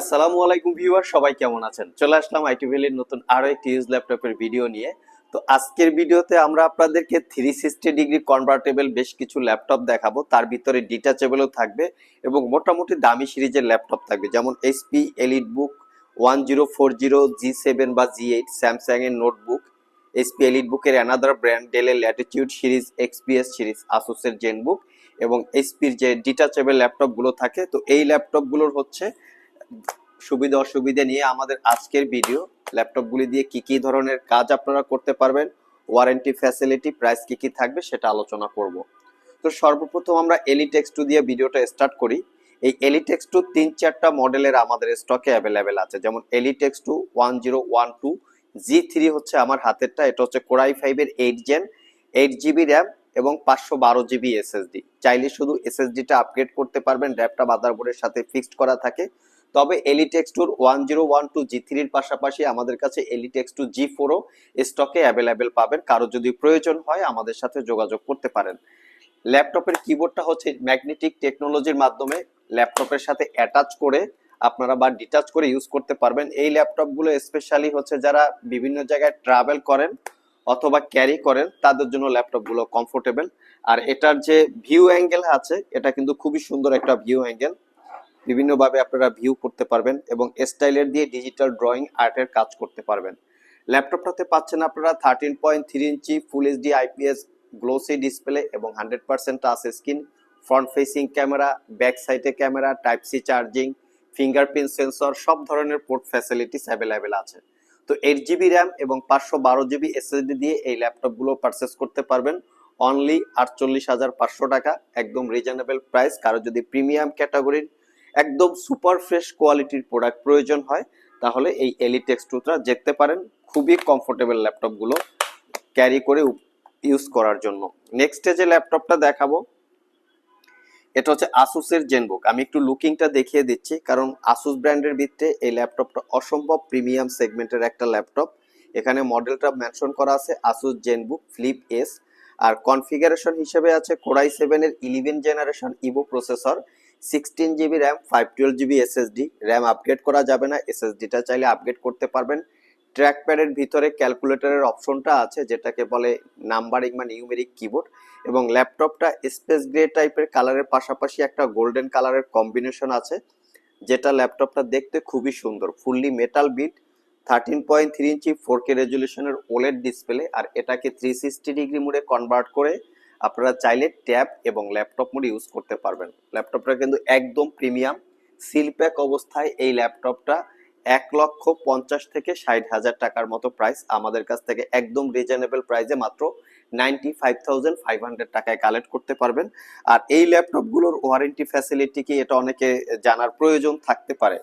আসসালামু আলাইকুম ভিউয়ার, সবাই কেমন আছেন? চলে আসলাম আইটি নতুন আরও একটি ইউজ ল্যাপটপের ভিডিও নিয়ে। তো আজকের ভিডিওতে আমরা আপনাদেরকে থ্রি সিক্সটি ডিগ্রি কনভার্টেবল বেশ কিছু ল্যাপটপ দেখাবো। তার ভিতরে ডিটাচেবলও থাকবে এবং মোটামুটি দামি সিরিজের ল্যাপটপ থাকবে। যেমন HP elite book one zero four zero G seven বা জি এইট স্যামসাং এর নোটবুক এইচপি এলিট বুকের অ্যানাদার ব্র্যান্ড ডেলের ল্যাটিটিউড সিরিজ এক্সপিএস সিরিজ আসুসের জেনবুক এবং এইচপির যে ডিটাচেবল ল্যাপটপগুলো থাকে, তো এই ল্যাপটপগুলোর হচ্ছে সুবিধা অসুবিধা নিয়ে আমাদের আজকের ভিডিও ল্যাপটপগুলি দিয়ে কি কি ধরনের কাজ আপনারা করতে পারবেন ওয়ারেন্টি ফ্যাসিলিটি প্রাইস কি কি থাকবে সেটা আলোচনা করব। তো সর্বপ্রথম আমরা এলিটেক্স টু দিয়ে ভিডিওটা স্টার্ট করি। এই এলিটেক্স টু তিন চারটা মডেলের আমাদের স্টকে অ্যাভেলেবেল আছে। যেমন Elite x two one zero one two G three হচ্ছে আমার হাতেরটা, এটা হচ্ছে কোরাই ফাইভের eight gen eight GB RAM এবং পাঁচশো বারো জিবি এসএসডি চাইলে শুধু এসএসডিটা আপগ্রেড করতে পারবেন র্যাপটা মাদারবোর্ডের সাথে ফিক্সড করা থাকে। তবে এলিটেক্স টুর one zero one two G থ্রির পাশাপাশি আমাদের কাছে এলিটেক্স টু জি ফোরও স্টকে অ্যাভেলেবেল পাবেন। কারও যদি প্রয়োজন হয়, আমাদের সাথে যোগাযোগ করতে পারেন। ল্যাপটপের কিবোর্ডটা হচ্ছে ম্যাগনেটিক টেকনোলজির মাধ্যমে ল্যাপটপের সাথে অ্যাটাচ করে আপনারা বা ডিটাচ করে ইউজ করতে পারবেন। এই ল্যাপটপগুলো স্পেশালি হচ্ছে যারা বিভিন্ন জায়গায় ট্রাভেল করেন অথবা ক্যারি করেন, তাদের জন্য ল্যাপটপগুলো কমফোর্টেবল আর এটার যে ভিউ অ্যাঙ্গেল আছে, এটা কিন্তু খুবই সুন্দর একটা ভিউ অ্যাঙ্গেল বিভিন্নভাবে আপনারা ভিউ করতে পারবেন এবং স্টাইলের দিয়ে ডিজিটাল ড্রয়িং আর্টের কাজ করতে পারবেন। ল্যাপটপটাতে পাচ্ছেন আপনারা thirteen point three inch full HD IPS glossy display এবং hundred percent touch screen front facing camera back সাইডে camera type C charging fingerprint sensor সব ধরনের পোর্ট ফ্যাসিলিটিস অ্যাভেলেবেল আছে। তো এইট জিবি র্যাম এবং পাঁচশো বারো জিবি এসএসডি দিয়ে এই ল্যাপটপগুলো পারচেস করতে পারবেন। অনলি আটচল্লিশ হাজার পাঁচশো টাকা, একদম রিজনেবল প্রাইস কারও যদি প্রিমিয়াম ক্যাটাগরির একদম সুপার ফ্রেশ কোয়ালিটির প্রোডাক্ট প্রয়োজন হয়, তাহলে এই এলিটেক্স টুটা দেখতে পারেন। খুবই কমফোর্টেবল ল্যাপটপগুলো ক্যারি করে ইউজ করার জন্য। নেক্সটে যে ল্যাপটপটা দেখাবো, এটা হচ্ছে আসুসের জেনবুক আমি একটু লুকিংটা দেখিয়ে দিচ্ছি, কারণ আসুস ব্র্যান্ডের ভিত্তিতে এই ল্যাপটপটা অসম্ভব প্রিমিয়াম সেগমেন্টের একটা ল্যাপটপ এখানে মডেলটা মেনশন করা আছে আসুস জেনবুক ফ্লিপ এস আর কনফিগারেশন হিসেবে আছে কোরাই সেভেনের eleven generation Evo processor sixteen GB RAM five twelve GB SSD RAM upgrade করা যাবে না এসএসডিটা চাইলে আপগ্রেড করতে পারবেন। ট্র্যাক প্যাডের ভিতরে ক্যালকুলেটরের অপশনটা আছে, যেটাকে বলে নাম্বারিং বা নিউমেরিক কিবোর্ড এবং ল্যাপটপটা স্পেস গ্রে টাইপের কালারের পাশাপাশি একটা গোল্ডেন কালারের কম্বিনেশন আছে, যেটা ল্যাপটপটা দেখতে খুবই সুন্দর fully metal build thirteen point three inch four K রেজুলেশনের OLED display আর এটাকে থ্রি সিক্সটি ডিগ্রি মোডে কনভার্ট করে আপনারা চাইলে ট্যাব এবং ল্যাপটপ মোড ইউজ করতে পারবেন। ল্যাপটপটা কিন্তু একদম প্রিমিয়াম। সিলপ্যাক অবস্থায় এই ল্যাপটপটা এক লক্ষ পঞ্চাশ থেকে ষাট হাজার টাকার মতো প্রাইস আমাদের কাছ থেকে একদম রিজনেবল প্রাইসে মাত্র ninety five thousand five hundred টাকায় কালেক্ট করতে পারবেন। আর এই ল্যাপটপগুলোর ওয়ারেন্টি ফ্যাসিলিটি কি এটা অনেকে জানার প্রয়োজন থাকতে পারে।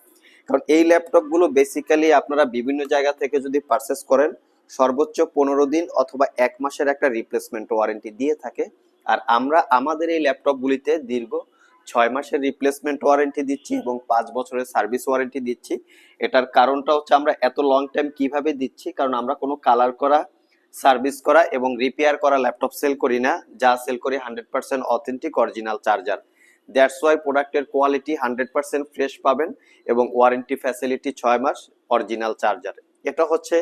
কারণ এই ল্যাপটপগুলো বেসিক্যালি আপনারা বিভিন্ন জায়গা থেকে যদি পারচেস করেন সর্বোচ্চ পনেরো দিন অথবা এক মাসের একটা রিপ্লেসমেন্ট ওয়ারেন্টি দিয়ে থাকে। আর আমরা আমাদের এই ল্যাপটপগুলিতে দীর্ঘ ছয় মাসের রিপ্লেসমেন্ট ওয়ারেন্টি দিচ্ছি এবং পাঁচ বছরের সার্ভিস ওয়ারেন্টি দিচ্ছি। এটার কারণটা হচ্ছে আমরা এত লং টাইম কীভাবে দিচ্ছি? কারণ আমরা কোনো কালার করা সার্ভিস করা এবং রিপেয়ার করা ল্যাপটপ সেল করি না, যা সেল করি hundred percent authentic original charger that's why প্রোডাক্টের কোয়ালিটি হান্ড্রেড পার্সেন্ট ফ্রেশ পাবেন এবং ওয়ারেন্টি ফ্যাসিলিটি ছয় মাস অরিজিনাল চার্জার এটা হচ্ছে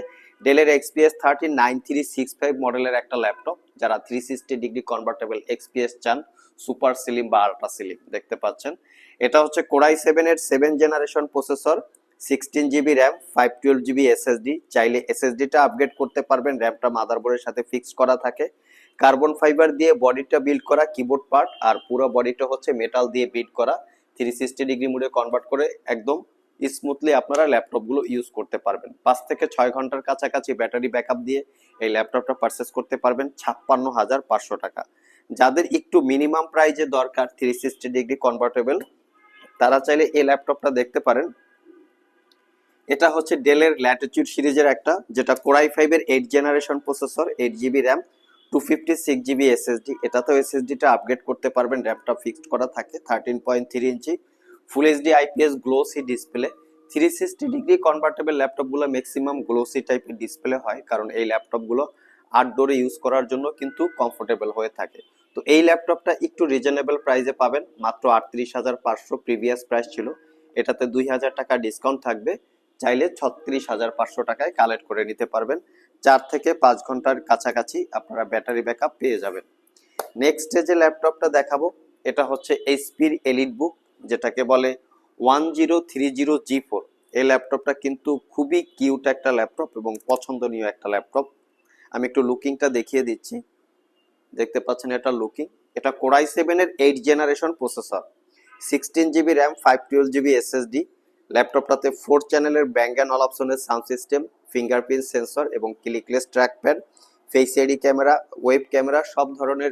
ডেলের XPS thirty nine three six five মডেলের একটা ল্যাপটপ যারা three sixty degree convertible XPS চান সুপার সিলিম বা আল্ট্রা সিলিম দেখতে পাচ্ছেন। এটা হচ্ছে কোরাই সেভেনের seven generation processor sixteen GB RAM five twelve GB SSD চাইলে এসএসডিটা আপগ্রেড করতে পারবেন র্যামটা মাদারবোর্ডের সাথে ফিক্স করা থাকে। কার্বন ফাইবার দিয়ে বডিটা বিল্ড করা কিবোর্ড পার্ট আর পুরো বডিটা হচ্ছে মেটাল দিয়ে বিল্ড করা থ্রি সিক্সটি ডিগ্রি মোডে কনভার্ট করে একদম স্মুথলি আপনারা ল্যাপটপগুলো ইউজ করতে পারবেন। পাঁচ থেকে ছয় ঘণ্টার কাছাকাছি ব্যাটারি ব্যাকআপ দিয়ে এই ল্যাপটপটা পারচেস করতে পারবেন ছাপ্পান্ন হাজার পাঁচশো টাকা। যাদের একটু মিনিমাম প্রাইজে দরকার থ্রি সিক্সটি ডিগ্রি কনভার্টেবল তারা চাইলে এই ল্যাপটপটা দেখতে পারেন। এটা হচ্ছে ডেলের ল্যাটিটিউড সিরিজের একটা, যেটা কোরাই ফাইভের eight generation processor eight GB RAM two fifty six GB SSD এটাতেও এসএসডিটা আপগ্রেড করতে পারবেন র্যামটা ফিক্সড করা থাকে thirteen point three inch full HD IPS glossy display three sixty degree convertible ল্যাপটপগুলো ম্যাক্সিমাম গ্লোসি টাইপের ডিসপ্লে হয়, কারণ এই ল্যাপটপগুলো আউটডোরে ইউজ করার জন্য কিন্তু কমফোর্টেবল হয়ে থাকে। তো এই ল্যাপটপটা একটু রিজনেবল প্রাইসে পাবেন, মাত্র আটত্রিশ হাজার পাঁচশো প্রিভিয়াস প্রাইস ছিল। এটাতে দুই হাজার টাকা ডিসকাউন্ট থাকবে, চাইলে ছত্রিশ হাজার পাঁচশো টাকায় কালেক্ট করে নিতে পারবেন। চার থেকে পাঁচ ঘণ্টার কাছাকাছি আপনারা ব্যাটারি ব্যাকআপ পেয়ে যাবেন। নেক্সট যে ল্যাপটপটা দেখাবো, এটা হচ্ছে এইচপির এলিট বুক যেটাকে বলে one zero three zero G four এই ল্যাপটপটা কিন্তু খুবই কিউট একটা ল্যাপটপ এবং পছন্দনীয় একটা ল্যাপটপ। আমি একটু লুকিংটা দেখিয়ে দিচ্ছি। দেখতে পাচ্ছেন এটা লুকিং। এটা কোরাই সেভেনের eight generation processor. Sixteen GB RAM five twelve GB SSD ল্যাপটপটাতে four চ্যানেলের ব্যাঙ্গ অ্যান্ড অল অপশনের সাউন্ড সিস্টেম ফিঙ্গারপ্রিন্ট সেন্সর এবং clickless trackpad face ID camera web camera সব ধরনের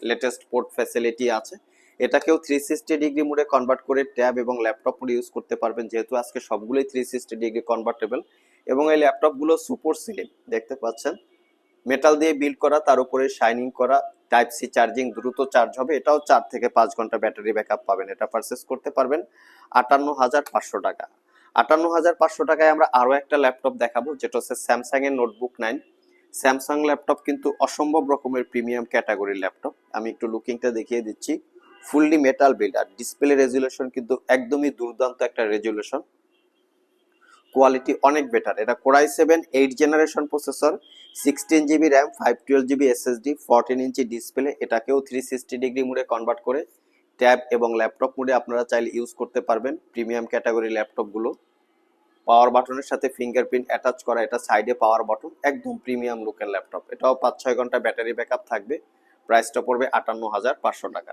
লেটেস্ট পোর্ট ফ্যাসিলিটি আছে। এটাকেও থ্রি সিক্সটি ডিগ্রি মোডে কনভার্ট করে ট্যাব এবং ল্যাপটপ মোডে ইউজ করতে পারবেন, যেহেতু আজকে সবগুলোই থ্রি সিক্সটি ডিগ্রি কনভার্টেবল এবং এই ল্যাপটপগুলো সুপার সিলিম দেখতে পাচ্ছেন? মেটাল দিয়ে বিল্ড করা, তার উপরে শাইনিং করা টাইপ সি চার্জিং দ্রুত চার্জ হবে, এটাও চার থেকে পাঁচ ঘণ্টা ব্যাটারি ব্যাকআপ পাবেন, এটা পারচেস করতে পারবেন আটান্ন হাজার পাঁচশো টাকা। আটান্ন হাজার পাঁচশো টাকায় আমরা আরও একটা ল্যাপটপ দেখাবো, যেটা হচ্ছে স্যামসাং এর নোটবুক নাইন স্যামসাং ল্যাপটপ কিন্তু অসম্ভব রকমের প্রিমিয়াম ক্যাটাগরির ল্যাপটপ আমি একটু লুকিংটা দেখিয়ে দিচ্ছি। ফুললি মেটাল বিল্ড আর ডিসপ্লে রেজুলেশন কিন্তু একদমই দুর্দান্ত একটা রেজুলেশন। কোয়ালিটি অনেক বেটার। এটা core i seven, eight generation processor, sixteen GB RAM, five twelve GB SSD, fourteen inch display. এটাকেও থ্রি সিক্সটি ডিগ্রি মোডে কনভার্ট করে ট্যাব এবং ল্যাপটপ মোডে আপনারা চাইলে ইউজ করতে পারবেন প্রিমিয়াম ক্যাটাগরি ল্যাপটপগুলো পাওয়ার বাটনের সাথে ফিঙ্গারপ্রিন্ট অ্যাটাচ করা, এটা সাইডে পাওয়ার বাটন একদম প্রিমিয়াম লুকের ল্যাপটপ। এটাও পাঁচ ছয় ঘণ্টা ব্যাটারি ব্যাকআপ থাকবে। প্রাইসটা পড়বে আটান্ন হাজার পাঁচশো টাকা।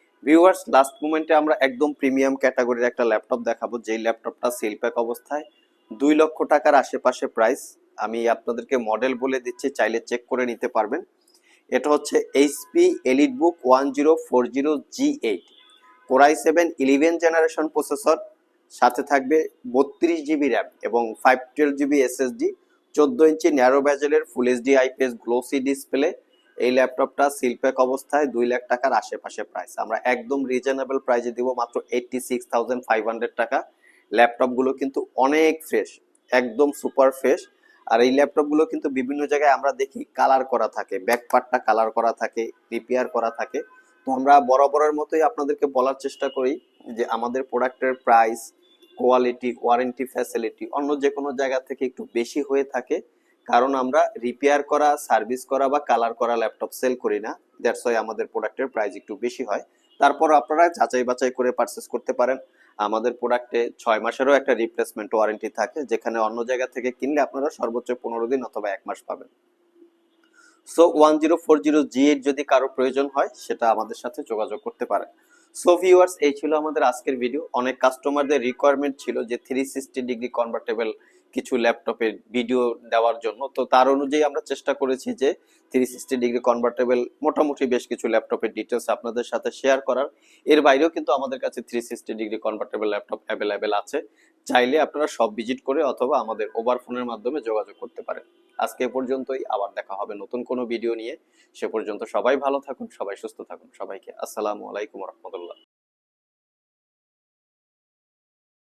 ভিউয়ার্স লাস্ট মোমেন্টে আমরা একদম প্রিমিয়াম ক্যাটাগরির একটা ল্যাপটপ দেখাবো। যেই ল্যাপটপটা সেল প্যাক অবস্থায়। দুই লক্ষ টাকার আশেপাশে প্রাইস আমি আপনাদেরকে মডেল বলে দিচ্ছি, চাইলে চেক করে নিতে পারবেন। এটা হচ্ছে HP EliteBook one zero four zero G eight core i seven eleven generation processor সাথে থাকবে বত্রিশ জিবি র্যাম এবং ফাইভ টুয়েলভ জিবি এসএসডি চোদ্দ inch narrow ব্যাজেলের full HD IPS glossy display এই ল্যাপটপটা সিলপ্যাক অবস্থায় দুই লাখ টাকার আশেপাশে প্রাইস আমরা একদম রিজনেবল প্রাইসে দিব মাত্র eighty six thousand five hundred টাকা। ল্যাপটপগুলো কিন্তু অনেক ফ্রেশ একদম সুপার ফ্রেশ আর এই ল্যাপটপগুলো কিন্তু বিভিন্ন জায়গায় আমরা দেখি কালার করা থাকে ব্যাকপার্টটা কালার করা থাকে রিপেয়ার করা থাকে। তো আমরা বরাবরের মতোই আপনাদেরকে বলার চেষ্টা করি যে আমাদের প্রোডাক্টের প্রাইস কোয়ালিটি ওয়ারেন্টি ফ্যাসিলিটি অন্য যে কোনো জায়গা থেকে একটু বেশি হয়ে থাকে। কারণ আমরা রিপেয়ার করা সার্ভিস করা বা কালার করা ল্যাপটপ সেল করি না। দ্যাটস ওয়াই আমাদের প্রোডাক্টের প্রাইস একটু বেশি হয়। তারপর আপনারা যাচাই বাছাই করে পারচেস করতে পারেন। আমাদের প্রোডাক্টে ছয় মাসেরও একটা রিপ্লেসমেন্ট ওয়ারেন্টি থাকে, যেখানে অন্য জায়গা থেকে কিনলে আপনারা সর্বোচ্চ পনেরো দিন অথবা এক মাস পাবেন। So one zero four zero G eight যদি কারও প্রয়োজন হয়, সেটা আমাদের সাথে যোগাযোগ করতে পারেন। সো ভিউয়ার্স এই ছিল আমাদের আজকের ভিডিও অনেক কাস্টমারদের রিকোয়ারমেন্ট ছিল যে থ্রি সিক্সটি ডিগ্রি কনভার্টেবল কিছু ল্যাপটপের ভিডিও দেওয়ার জন্য। তো তার অনুযায়ী আমরা চেষ্টা করেছি যে থ্রি সিক্সটি ডিগ্রি কনভার্টেবল মোটামুটি বেশ কিছু ল্যাপটপের ডিটেলস আপনাদের সাথে শেয়ার করার। এর বাইরেও কিন্তু আমাদের কাছে three sixty degree convertible laptop available আছে। চাইলে আপনারা সব ভিজিট করে অথবা আমাদের ওভার ফোনের মাধ্যমে যোগাযোগ করতে পারেন। আজকে পর্যন্তই, আবার দেখা হবে নতুন কোনো ভিডিও নিয়ে। সে পর্যন্ত সবাই ভালো থাকুন, সবাই সুস্থ থাকুন, সবাইকে আসসালামু আলাইকুম রহমতুল্লাহ।